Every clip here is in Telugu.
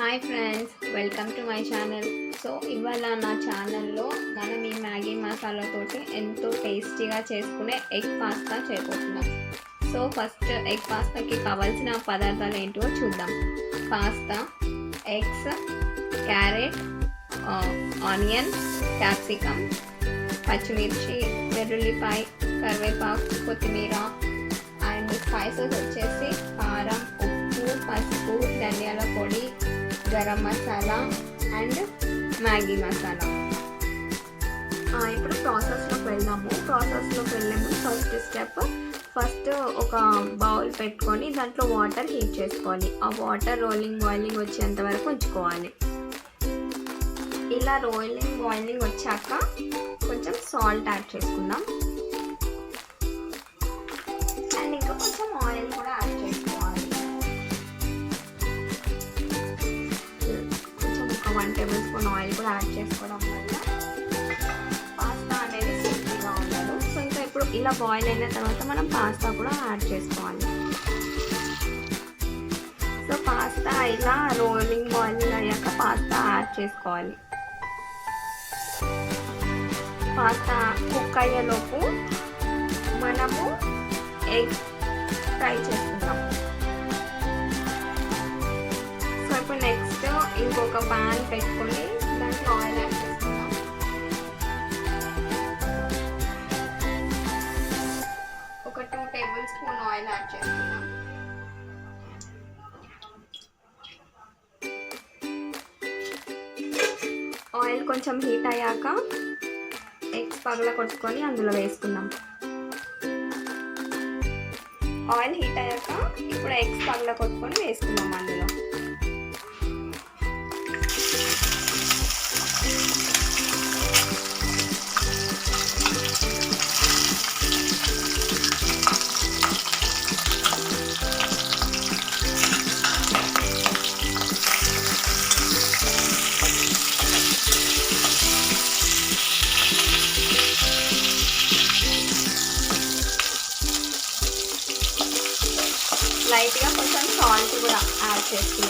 Hi friends welcome to my channel so ఇవాళ నా ఛానల్లో మనం ఈ మ్యాగీ మసాలాతోటి ఎంతో టేస్టీగా చేసుకునే ఎగ్ పాస్తా చేయబోతున్నాం. సో ఫస్ట్ ఎగ్ పాస్తాకి కావాల్సిన పదార్థాలు ఏంటో చూద్దాం. Pasta eggs carrot onion capsicum పచ్చిమిర్చి వెల్లుల్లిపాయ కరివేపాకు కొత్తిమీర అండ్ స్పైసెస్ వచ్చేసి కారం ఉప్పు పసుపు ధనియాల పొడి గరం మసాలా అండ్ మ్యాగీ మసాలా. ఇప్పుడు ప్రాసెస్లోకి వెళ్దాము. ప్రాసెస్లోకి వెళ్ళే ముందు ఫస్ట్ స్టెప్ ఫస్ట్ ఒక బౌల్ పెట్టుకొని దాంట్లో వాటర్ హీట్ చేసుకోవాలి. ఆ వాటర్ రోలింగ్ బాయిలింగ్ వచ్చేంత వరకు ఉంచుకోవాలి. ఇలా రోలింగ్ బాయిలింగ్ వచ్చాక కొంచెం సాల్ట్ యాడ్ చేసుకుందాం. ఇలా బాయిల్ అయిన తర్వాత మనం పాస్తా కూడా యాడ్ చేసుకోవాలి. సో పాస్తా ఇలా రోలింగ్ బాయిలింగ్ అయ్యాక పాస్తా యాడ్ చేసుకోవాలి. పాస్తా కుక్ అయ్యేలోపు మనము ఎగ్ ఫ్రై చేసుకుందాం సో ఇప్పుడు నెక్స్ట్ ఇంకొక పాన్ పెట్టుకొని దాంట్లో oil table spoon oil add చేసుకుందాం ఆయిల్ కొంచెం హీట్ అయ్యాక ఎగ్స్ పగల కొట్టుకొని అందులో వేసుకుందాం. ఆయిల్ హీట్ అయ్యాక ఇప్పుడు ఎగ్స్ పగల కొట్టుకొని వేసుకుందాం అందులో. కూడా యాడ్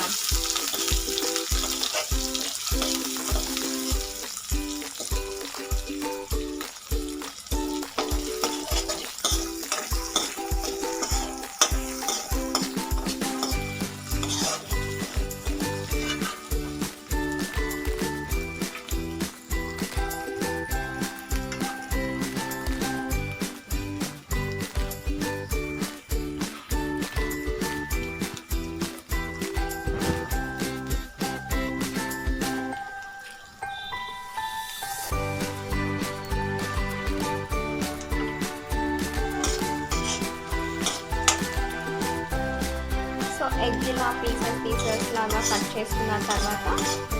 ఎగ్జిలా పీసెస్ పీసెస్ లాగా కట్ చేసుకున్న తర్వాత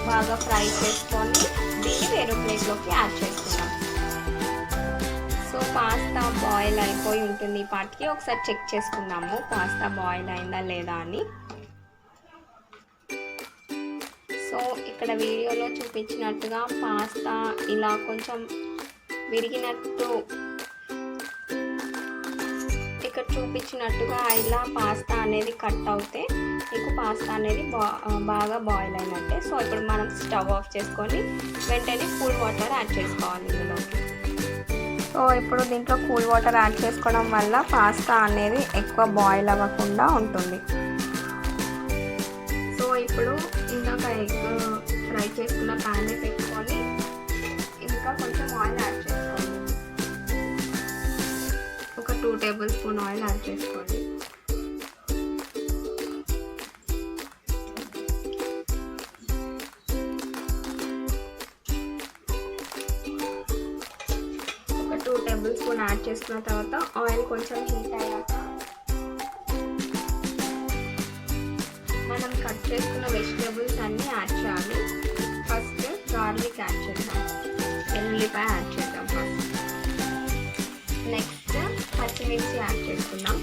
బాగా ఫ్రై చేసుకొని దీన్ని వేరే ప్లేట్లోకి యాడ్ చేసుకున్నాం సో పాస్తా బాయిల్ అయిపోయి ఉంటుంది ఈ పాటికి. ఒకసారి చెక్ చేసుకుందాము పాస్తా బాయిల్ అయిందా లేదా అని. సో ఇక్కడ వీడియోలో చూపించినట్టుగా పాస్తా ఇలా కొంచెం విరిగినట్టు ఇక్కడ చూపించినట్టుగా ఇలా పాస్తా అనేది కట్ అవుతే మీకు పాస్తా అనేది బా బాగా బాయిల్ అయినట్టే. సో ఇప్పుడు మనం స్టవ్ ఆఫ్ చేసుకొని వెంటనే కూల్ వాటర్ యాడ్ చేసుకోవాలి ఇందులోకి సో ఇప్పుడు దీంట్లో కూల్ వాటర్ యాడ్ చేసుకోవడం వల్ల పాస్తా అనేది ఎక్కువ బాయిల్ అవ్వకుండా ఉంటుంది. సో ఇప్పుడు ఇందాక ఎగ్ ఫ్రై చేసుకున్న ప్యాన్ పెట్టుకొని ఇంకా కొంచెం oil add two tablespoon oil add చేసుకోండి. ఒక టూ టేబుల్ స్పూన్ యాడ్ చేసుకున్న తర్వాత ఆయిల్ కొంచెం హీట్ అయ్యాక మనం కట్ చేసుకున్న వెజిటేబుల్స్ అన్నీ యాడ్ చేయాలి. ఫస్ట్ గార్లిక్ యాడ్ చేద్దాం. వెల్లుల్లిపాయ యాడ్ చేద్దాం ఫస్ట్. నెక్స్ట్ పచ్చిమిర్చి యాడ్ చేసుకుందాం.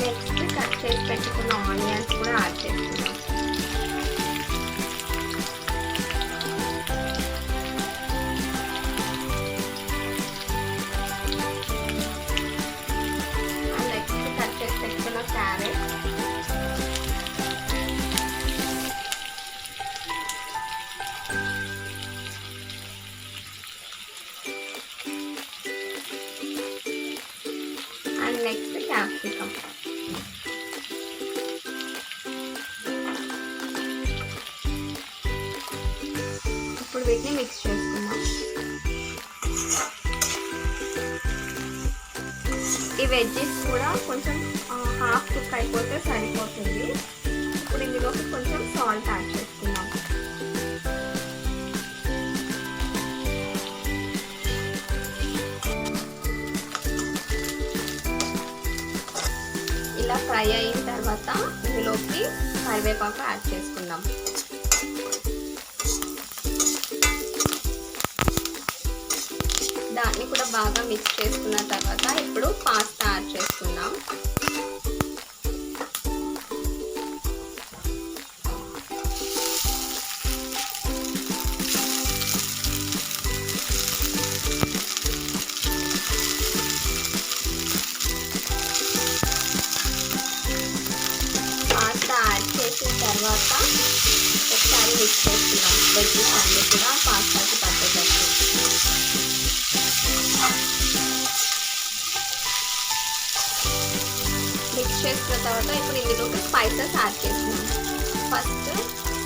నెక్స్ట్ కట్ చేసి పెట్టుకున్న ఆనియన్స్ కూడా యాడ్ చేస్తాం. నెక్స్ట్ ఇప్పుడు వీటిని మిక్స్ చేసుకుందాం. ఈ వెజ్జెస్ కూడా కొంచెం హాఫ్ కుక్ అయిపోతే సరిపోతుంది. ఫ్రై అయిన తర్వాత ఇందులోకి కరివేపాకు యాడ్ చేసుకుందాం. దాన్ని కూడా బాగా మిక్స్ చేసుకున్న తర్వాత ఇప్పుడు పాస్తా యాడ్ చేసుకుందాం. తర్వాత ఒకసారి మిక్స్ చేస్తున్నాం. వెజ్జెస్ అన్నీ కూడా పాస్తాకి పట్టేటట్టు మిక్స్ చేసిన తర్వాత ఇప్పుడు ఇందులోకి స్పైసెస్ యాడ్ చేస్తున్నాం. ఫస్ట్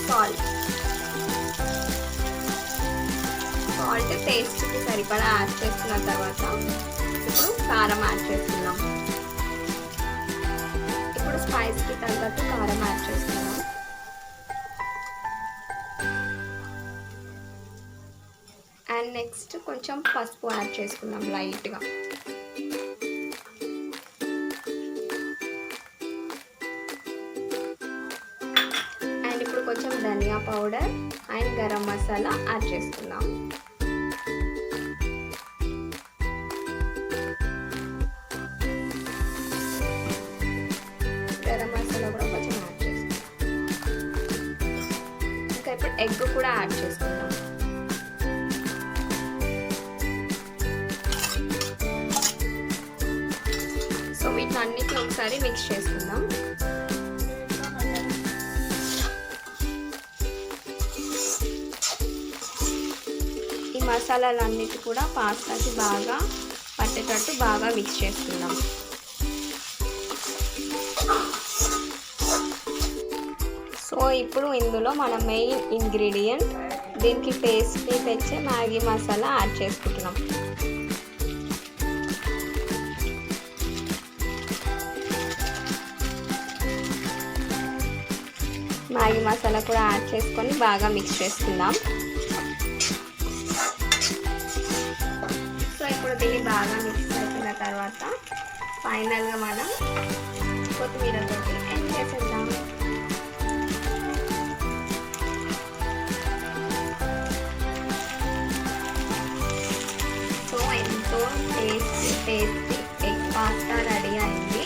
సాల్ట్ సాల్ట్ టేస్ట్కి సరిపడా యాడ్ చేసిన తర్వాత ఇప్పుడు కారం యాడ్ చేస్తున్నాం. ఇప్పుడు స్పైస్కి తగ్గట్టు కారం యాడ్ చేస్తున్నాం. అండ్ నెక్స్ట్ కొంచెం పసుపు యాడ్ చేసుకుందాం లైట్గా. అండ్ ఇప్పుడు కొంచెం dhania powder and garam masala add చేసుకుందాం. గరం మసాలా కూడా కొంచెం యాడ్ చేసుకుందాం. ఇంకా ఇప్పుడు ఎగ్ కూడా యాడ్ చేసుకుందాం. సో అన్నిటిని ఒకసారి మిక్స్ చేసుకుందాం. ఈ మసాలాలన్నిటి కూడా పాస్తాకి బాగా పట్టేటట్టు బాగా మిక్స్ చేసుకుందాం. సో ఇప్పుడు ఇందులో మన మెయిన్ ఇంగ్రీడియంట్ దీనికి టేస్ట్ని తెచ్చే మ్యాగీ మసాలా యాడ్ చేసుకుంటున్నాం. మ్యాగీ మసాలా కూడా యాడ్ చేసుకొని బాగా మిక్స్ చేసుకుందాం. సో ఇప్పుడు దీన్ని బాగా మిక్స్ అయిపోయిన తర్వాత ఫైనల్గా మనం కొత్తిమీరతో ఎండ్ చేసేద్దాం? సో ఎంతో tasty tasty egg pasta ready అయింది.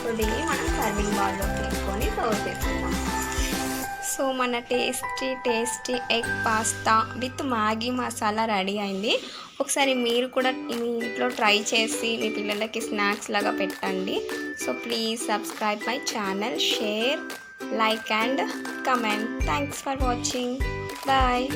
సో దీన్ని మనం సర్వింగ్ బౌల్లోకి తీసుకొని సర్వ్ చేసుకుందాం సో మన tasty tasty egg pasta with Maggi masala ready అయింది. ఒకసారి మీరు కూడా మీ ఇంట్లో ట్రై చేసి మీ పిల్లలకి స్నాక్స్ లాగా పెట్టండి. So please subscribe my channel share like and comment thanks for watching bye